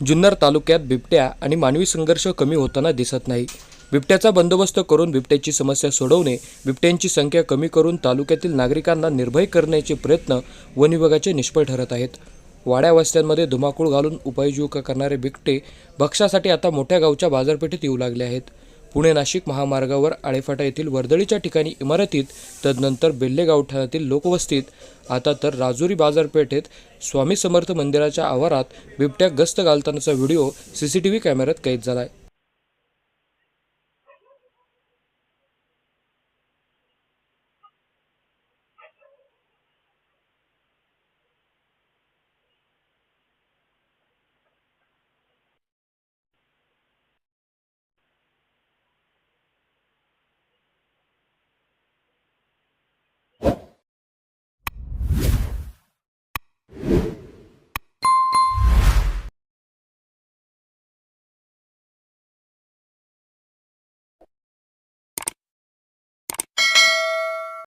जुन्नर तालुक्यात बिबट्या आणि मानवी संघर्ष कमी होताना दिसत नाही. बिबट्याचा बंदोबस्त करून बिबट्याची समस्या सोडवणे बिबट्यांची संख्या कमी करून तालुक्यातील नागरिकांना निर्भय करण्याचे प्रयत्न वन विभागाचे निष्फळ ठरत आहेत. वाड्या वस्त्यांमध्ये धुमाकूळ घालून उपाययोजना करणारे बिबटे भक्षासाठी आता मोठ्या गावच्या बाजारपेठेत येऊ लागले आहेत. पुणे नाशिक महामार्गावर आळेफाटा येथील वर्दळीच्या ठिकाणी इमारतीत तदनंतर बेल्ले ठाण्यातील लोकवस्तीत आता तर राजुरी बाजारपेठेत स्वामी समर्थ मंदिराच्या आवारात बिबट्या गस्त घालतानाचा video C C T V कॅमेऱ्यात कैद झाला आहे